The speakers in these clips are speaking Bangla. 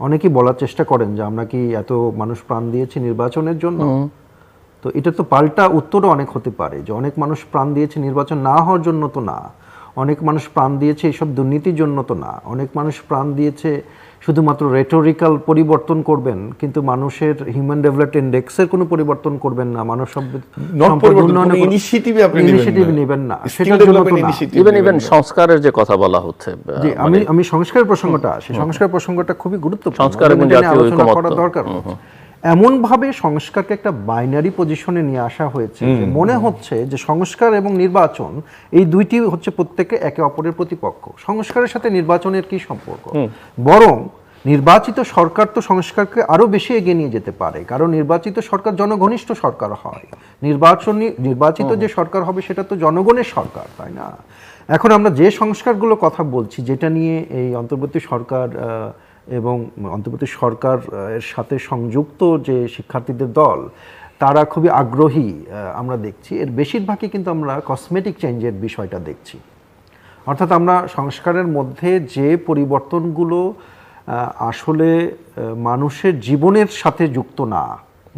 অনেকেই বলার চেষ্টা করেন যে আমরা কি এত মানুষ প্রাণ দিয়েছি নির্বাচনের জন্য? তো এটা তো পাল্টা উত্তরও অনেক হতে পারে যে অনেক মানুষ প্রাণ দিয়েছে নির্বাচন না হওয়ার জন্য তো না। অনেক মানুষ প্রাণ দিয়েছে এইসব দুর্নীতির জন্য তো না। অনেক মানুষ প্রাণ দিয়েছে শুধুমাত্র রেটোরিক্যাল পরিবর্তন করবেন কিন্তু মানুষের হিউম্যান ডেভেলপমেন্ট ইন্ডেক্সের কোনো পরিবর্তন করবেন না মানব সম্পদ ইনিশিয়েটিভ আপনি ইনিশিয়েটিভ। নেবেন না। সেটার জন্য তো না ইভেন ইভেন সংস্কারের যে কথা বলা হচ্ছে জি মানে আমি আমি সংস্কারের প্রসঙ্গটা আসি সংস্কার প্রসঙ্গটা খুবই গুরুত্বপূর্ণ। সংস্কার এবং জাতীয় আলোচনা করা দরকার। এমন ভাবে সংস্কারকে একটা বাইনারি পজিশনে নিয়ে আসা হয়েছে মনে হচ্ছে যে সংস্কার এবং নির্বাচন এই দুইটি হচ্ছে প্রত্যেকে একে অপরের প্রতিপক্ষ। সংস্কারের সাথে নির্বাচনের কি সম্পর্ক? বরং নির্বাচিত সরকার তো সংস্কারকে আরও বেশি এগিয়ে নিয়ে যেতে পারে কারণ নির্বাচিত সরকার জনঘনিষ্ঠ সরকার হয়। নির্বাচনী নির্বাচিত যে সরকার হবে সেটা তো জনগণের সরকার তাই না? এখন আমরা যে সংস্কারগুলো কথা বলছি যেটা নিয়ে এই অন্তর্বর্তী সরকার আহ, এবং অন্তর্বর্তী সরকার এর সাথে সংযুক্ত যে শিক্ষার্থীদের দল, তারা খুবই আগ্রহী আমরা দেখছি। এর বেশিরভাগই কিন্তু আমরা কসমেটিক চেঞ্জের বিষয়টা দেখছি। অর্থাৎ আমরা সংস্কারের মধ্যে যে পরিবর্তনগুলো আসলে মানুষের জীবনের সাথে যুক্ত না,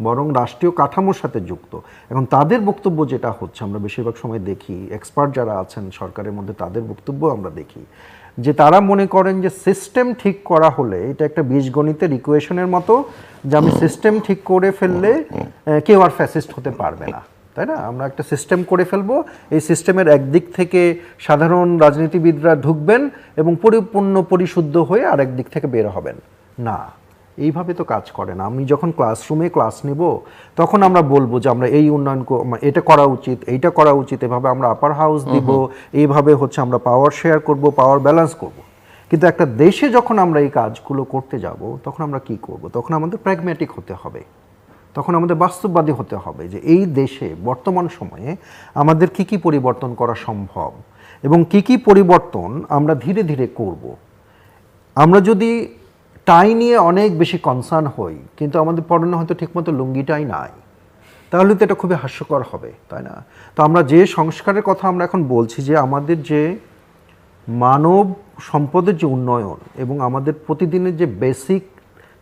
বরং রাষ্ট্রীয় কাঠামোর সাথে যুক্ত এখন তাদের বক্তব্য যেটা হচ্ছে, আমরা বেশিরভাগ সময় দেখি এক্সপার্ট যারা আছেন সরকারের মধ্যে, তাদের বক্তব্য আমরা দেখি। যে তারা মনে করেন যে সিস্টেম ঠিক করা হলে, এটা একটা বীজগণিতের ইকুয়েশনের মতো, যে আমি সিস্টেম ঠিক করে ফেললে কেউ আর ফ্যাসিস্ট হতে পারবে না। তাই না? আমরা একটা সিস্টেম করে ফেলব, এই সিস্টেমের একদিক থেকে সাধারণ রাজনীতিবিদরা ঢুকবেন এবং পরিপূর্ণ পরিশুদ্ধ হয়ে আরেক দিক থেকে বের হবেন। না। এইভাবে তো কাজ করে না। আমি যখন ক্লাসরুমে ক্লাস নিব তখন আমরা বলব যে আমরা এই উন্নয়ন এটা করা উচিত এইটা করা উচিত এভাবে আমরা আপার হাউস দিব এইভাবে হচ্ছে আমরা পাওয়ার শেয়ার করব পাওয়ার ব্যালেন্স করব। কিন্তু একটা দেশে যখন আমরা এই কাজগুলো করতে যাব তখন আমরা কি করব? তখন আমাদের প্র্যাগম্যাটিক হতে হবে। তখন আমাদের বাস্তববাদী হতে হবে যে এই দেশে বর্তমান সময়ে আমাদের কি কি পরিবর্তন করা সম্ভব এবং কি কি পরিবর্তন আমরা ধীরে ধীরে করব। আমরা যদি টাই নিয়ে অনেক বেশি কনসার্ন হই, কিন্তু আমাদের পরনে হয়তো ঠিকমতো লুঙ্গিটাই নাই। তাহলে তো এটা খুবই হাস্যকর হবে, তাই না? তো আমরা যে সংস্কারের কথা আমরা এখন বলছি যে আমাদের যে মানব সম্পদের যে উন্নয়ন এবং আমাদের প্রতিদিনের যে বেসিক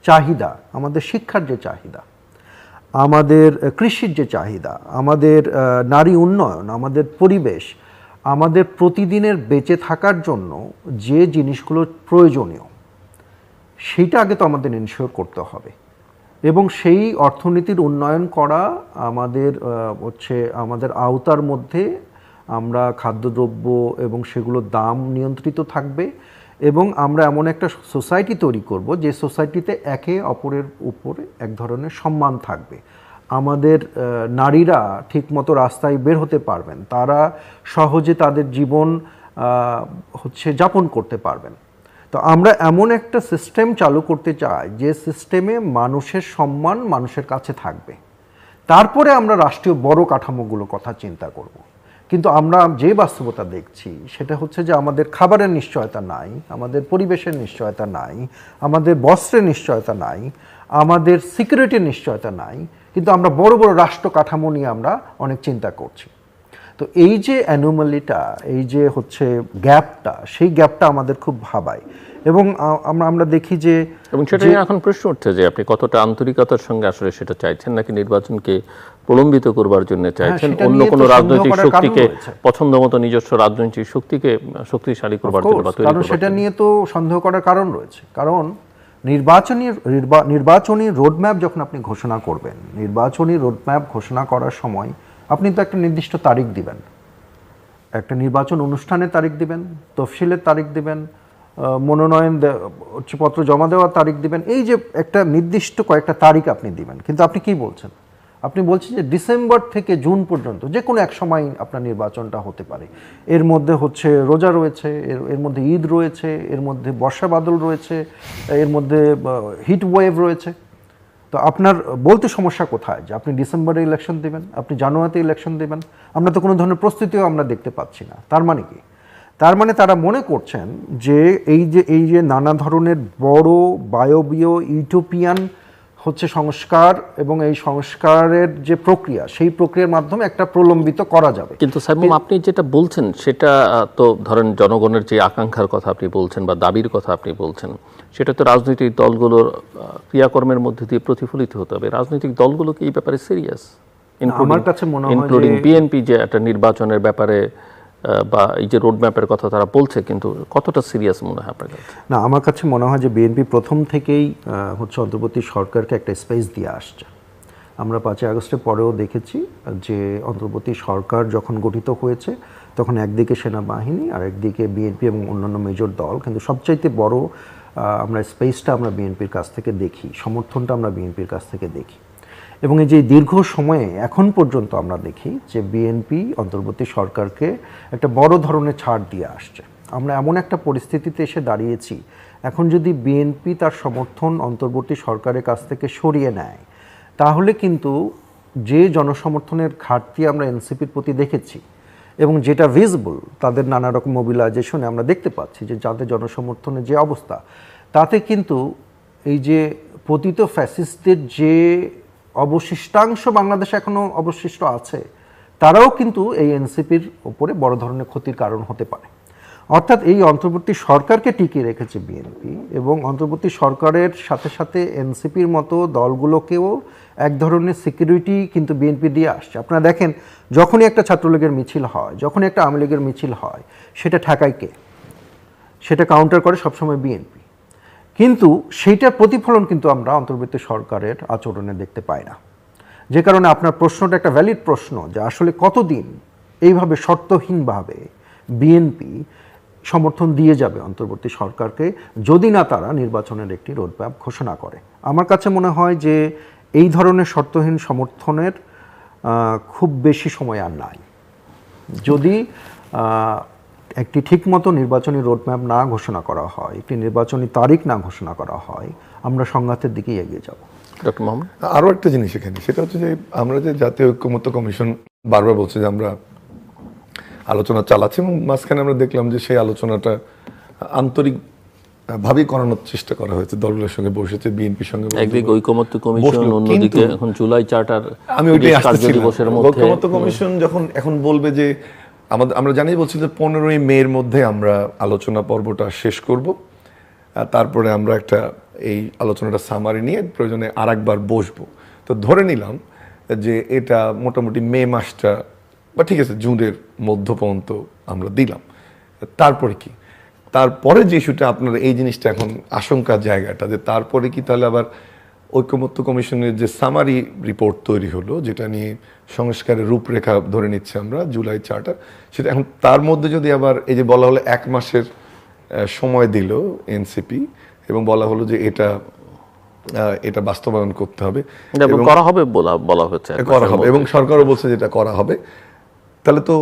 চাহিদা, আমাদের শিক্ষার যে চাহিদা, আমাদের কৃষির যে চাহিদা, আমাদের নারী উন্নয়ন, আমাদের পরিবেশ, আমাদের প্রতিদিনের বেঁচে থাকার জন্য যে জিনিসগুলো প্রয়োজনীয় সেইটা আগে তো আমাদের এনশিওর করতে হবে। এবং সেই অর্থনীতির উন্নয়ন করা আমাদের হচ্ছে আমাদের আওতার মধ্যে আমরা খাদ্যদ্রব্য এবং সেগুলোর দাম নিয়ন্ত্রিত থাকবে এবং আমরা এমন একটা সোসাইটি তৈরি করব যে সোসাইটিতে একে অপরের উপরে এক ধরনের সম্মান থাকবে। আমাদের নারীরা ঠিকমতো রাস্তায় বের হতে পারবেন, তারা সহজে তাদের জীবন হচ্ছে যাপন করতে পারবেন। তো আমরা এমন একটা সিস্টেম চালু করতে চাই যে সিস্টেমে মানুষের সম্মান মানুষের কাছে থাকবে। তারপরে আমরা রাষ্ট্রীয় বড় কাঠামোগুলো কথা চিন্তা করব। কিন্তু আমরা যে বাস্তবতা দেখছি সেটা হচ্ছে যে আমাদের খাবারের নিশ্চয়তা নাই, আমাদের পরিবেশের নিশ্চয়তা নাই, আমাদের বস্ত্রের নিশ্চয়তা নাই, আমাদের সিকিউরিটির নিশ্চয়তা নাই। কিন্তু আমরা বড় বড় রাষ্ট্র কাঠামো নিয়ে আমরা অনেক চিন্তা করছি। তো এই যে অ্যানোমালিটা এই যে হচ্ছে গ্যাপটা সেই গ্যাপটা আমাদের খুব ভাবায়। এবং আমরা আমরা দেখি যে এবং সেটা নিয়ে এখন প্রশ্ন উঠছে যে আপনি কতটা আন্তরিকতার সঙ্গে আসলে সেটা চাইছেন নাকি নির্বাচনকে প্রলম্বিত করবার জন্য চাইছেন? অন্য কোনো রাজনৈতিক শক্তিকে পছন্দ মতো নিজস্ব রাজনৈতিক শক্তিকে শক্তিশালী করবার জন্য কারণ সেটা নিয়ে তো সন্দেহ করার কারণ রয়েছে। কারণ নির্বাচনী নির্বা- নির্বাচনী রোডম্যাপ যখন আপনি ঘোষণা করবেন নির্বাচনী রোডম্যাপ ঘোষণা করার সময় আপনি তো একটা নির্দিষ্ট তারিখ দিবেন। একটা নির্বাচন অনুষ্ঠানের তারিখ দিবেন, তফসিলের তারিখ দিবেন মনোনয়ন পত্র জমা দেওয়ার তারিখ দিবেন, এই যে একটা নির্দিষ্ট কয়েকটা তারিখ আপনি দিবেন। কিন্তু আপনি কি বলছেন? আপনি বলছেন যে ডিসেম্বর থেকে জুন পর্যন্ত, যে কোনো এক সময় আপনার নির্বাচনটা হতে পারে। এর মধ্যে হচ্ছে রোজা রয়েছে, এর এর মধ্যে ঈদ রয়েছে, এর মধ্যে বর্ষা বাদল রয়েছে, এর মধ্যে হিট ওয়েভ রয়েছে। তো আপনার বলতে সমস্যা কোথায়? যে আপনি ডিসেম্বরে ইলেকশন দেবেন, আপনি জানুয়ারিতে ইলেকশন দেবেন, আমরা তো কোনো ধরনের প্রস্তুতিও আমরা দেখতে পাচ্ছি না। তার মানে কি? তার মানে তারা মনে করছেন যে এই যে এই যে নানা ধরনের বড় বায়বীয় ইউটোপিয়ান হচ্ছে সংস্কার এবং এই সংস্কারের যে প্রক্রিয়া সেই প্রক্রিয়ার মাধ্যমে একটা প্রলম্বিত করা যাবে। কিন্তু সাইমুম আপনি যেটা বলছেন সেটা তো ধরেন জনগণের যে আকাঙ্ক্ষার কথা আপনি বলছেন বা দাবির কথা আপনি বলছেন সেটা তো রাজনৈতিক দলগুলোর ক্রিয়াকর্মের মধ্যে দিয়ে প্রতিফলিত হতে হবে। রাজনৈতিক দলগুলো কি এই ব্যাপারে সিরিয়াস আমার কাছে মনে হয় ইনক্লুডিং বিএনপি যে একটা নির্বাচনের ব্যাপারে বা এই যে রোড ম্যাপের কথা তারা বলছে, কিন্তু কতটা সিরিয়াস মনে হয় আপনার কাছে? না, আমার কাছে মনে হয় যে বিএনপি প্রথম থেকেই হচ্ছে অন্তর্বর্তী সরকারকে একটা স্পেস দিয়ে আসছে। আমরা পাঁচই আগস্টের পরেও দেখেছি যে অন্তর্বর্তী সরকার যখন গঠিত হয়েছে, তখন একদিকে সেনাবাহিনী আর একদিকে বিএনপি এবং অন্যান্য মেজর দল। কিন্তু সবচাইতে বড় আমরা স্পেসটা আমরা বিএনপির কাছ থেকে দেখি, সমর্থনটা আমরা বিএনপির কাছ থেকে দেখি। এবং এই যে দীর্ঘ সময়ে এখন পর্যন্ত আমরা দেখি যে বিএনপি অন্তর্বর্তী সরকারকে একটা বড় ধরনের ছাড় দিয়ে আসছে। আমরা এমন একটা পরিস্থিতিতে এসে দাঁড়িয়েছি, এখন যদি বিএনপি তার সমর্থন অন্তর্বর্তী সরকারের কাছ থেকে সরিয়ে নেয়, তাহলে কিন্তু যে জনসমর্থনের ঘাটতি আমরা এনসিপির প্রতি দেখেছি এবং যেটা ভিজিবল তাদের নানা রকম মোবিলাইজেশনে আমরা দেখতে পাচ্ছি যে যাদের জনসমর্থনের যে অবস্থা, তাতে কিন্তু এই যে পতিত ফ্যাসিস্টদের যে অবশিষ্টাংশ বাংলাদেশে এখনও অবশিষ্ট আছে, তারাও কিন্তু এই এনসিপির ওপরে বড় ধরনের ক্ষতির কারণ হতে পারে। অর্থাৎ এই অন্তর্বর্তী সরকারকে টিকিয়ে রেখেছে বিএনপি এবং অন্তর্বর্তী সরকারের সাথে সাথে এনসিপির মতো দলগুলোকেও এক ধরনের সিকিউরিটি কিন্তু বিএনপি দিয়ে আসছে। আপনারা দেখেন, যখনই একটা ছাত্রলীগের মিছিল হয়, যখনই একটা আওয়ামী লীগের মিছিল হয়, সেটা ঠেকায় কে? সেটা কাউন্টার করে সবসময় বিএনপি। কিন্তু সেইটার প্রতিফলন কিন্তু আমরা অন্তর্বর্তী সরকারের আচরণে দেখতে পাই না। যে কারণে আপনার প্রশ্নটা একটা ভ্যালিড প্রশ্ন যে আসলে কতদিন এইভাবে শর্তহীনভাবে বিএনপি সমর্থন দিয়ে যাবে অন্তর্বর্তী সরকারকে যদি না তারা নির্বাচনের একটি রোডম্যাপ ঘোষণা করে? আমার কাছে মনে হয় যে এই ধরনের শর্তহীন সমর্থনের খুব বেশি সময় আর নাই। যদি একটি ঠিকমতো নির্বাচনী রোডম্যাপ না ঘোষণা করা হয় একটি নির্বাচনী তারিখ না ঘোষণা করা হয় আমরা সংঘাতের দিকেই এগিয়ে যাব। ডক্টর মোহাম্মদ? আরও একটা জিনিস এখানে সেটা হচ্ছে যে আমরা যে জাতীয় ঐক্যমত্য কমিশন বারবার বলছে যে আমরা আলোচনা চালাচ্ছি এবং মাঝখানে আমরা দেখলাম যে সেই আলোচনাটা আন্তরিক ভাবেই করানোর চেষ্টা করা হয়েছে দলগুলোর সঙ্গে বসেছে বিএনপির সঙ্গে। একদিকে ঐকমত্য কমিশন অন্যদিকে এখন জুলাই চার্টার আমি ওইটাই কার্য আসতেছিলাম। ঐক্যমত্য কমিশন যখন এখন বলবে যে আমাদের, আমরা জানি বলছি যে পনেরোই মের মধ্যে আমরা আলোচনা পর্বটা শেষ করব। তারপরে আমরা একটা এই আলোচনাটা সামারি নিয়ে প্রয়োজনে আর একবার বসবো। তো ধরে নিলাম যে এটা মোটামুটি মে মাসটা, বা ঠিক আছে, জুনের মধ্য পর্যন্ত আমরা দিলাম। তারপরে কি? তারপরে যে ইস্যুটা আপনার, এই জিনিসটা এখন আশঙ্কার জায়গাটা, যে তারপরে কি তাহলে আবার ঐক্যমত্য কমিশনের যে সামারি রিপোর্ট তৈরি হলো যেটা নিয়ে সংস্কারের রূপরেখা ধরে নিচ্ছে আমরা জুলাই চার্টার সেটা এখন তার মধ্যে যদি আবার এই যে বলা হলো এক মাসের সময় দিল এনসিপি এবং বলা হলো যে এটা এটা বাস্তবায়ন করতে হবে করা হবে বলা বলা হচ্ছে করা হবে এবং সরকারও বলছে যেটা করা হবে। তাহলে তো